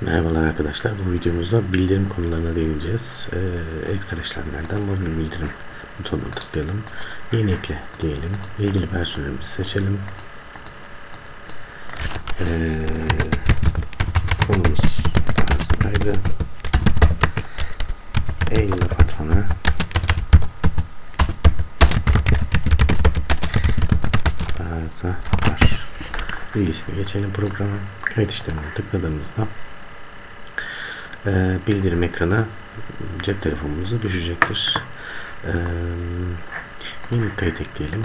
Merhabalar arkadaşlar. Bu videomuzda bildirim konularına değineceğiz. Ee, ekstra işlemlerden mobil bildirim butonuna tıklayalım. Yeni ekle diyelim. İlgili personelimizi seçelim. Ee, konumuz kaydı. Eylül apartmanı. Arıza var. Bilgisini geçelim programa. Kayıt işlemine tıkladığımızda e, bildirim ekrana cep telefonumuza düşecektir. E, yeni bir kayıt ekleyelim.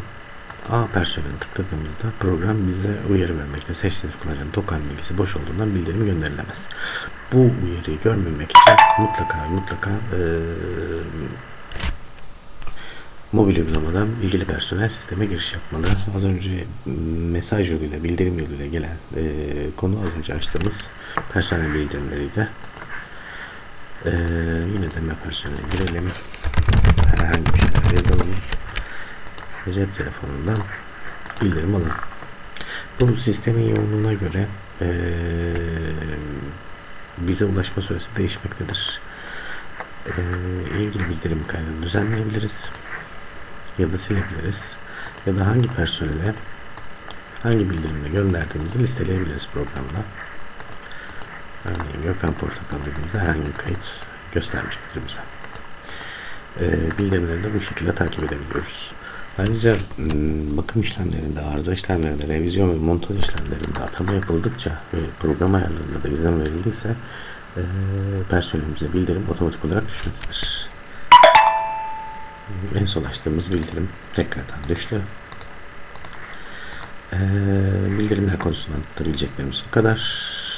A personeline tıkladığımızda program bize uyarı vermekte. Seçtiğiniz kullanıcının token bilgisi boş olduğundan bildirim gönderilemez. Bu uyarıyı görmemek için mutlaka mutlaka e, mobil uygulamadan ilgili personel sisteme giriş yapmalı. Az önce mesaj yoluyla, bildirim yoluyla gelen e, konu az önce açtığımız personel bildirimleriydi. E, yine de personele girelim. Herhangi bir şeyler yazalım. Cep telefonundan bildirim alalım. Bu sistemin yoğunluğuna göre e, bize ulaşma süresi değişmektedir. E, ilgili bildirim kaydını düzenleyebiliriz ya da silebiliriz. Ya da hangi personele hangi bildirimle gönderdiğimizi listeleyebiliriz programda. Gökhan Portakal dediğimizde herhangi bir kayıt göstermeyecektir bize. Ee, bildirimleri de bu şekilde takip edebiliyoruz. Ayrıca m, bakım işlemlerinde, arıza işlemlerinde, revizyon ve montaj işlemlerinde atama yapıldıkça ve program ayarlarında da izin verildiyse e, personelimize bildirim otomatik olarak düşmektedir. En son açtığımız bildirim tekrardan düştü. Ee, bildirimler konusundan da bileceklerimiz bu kadar.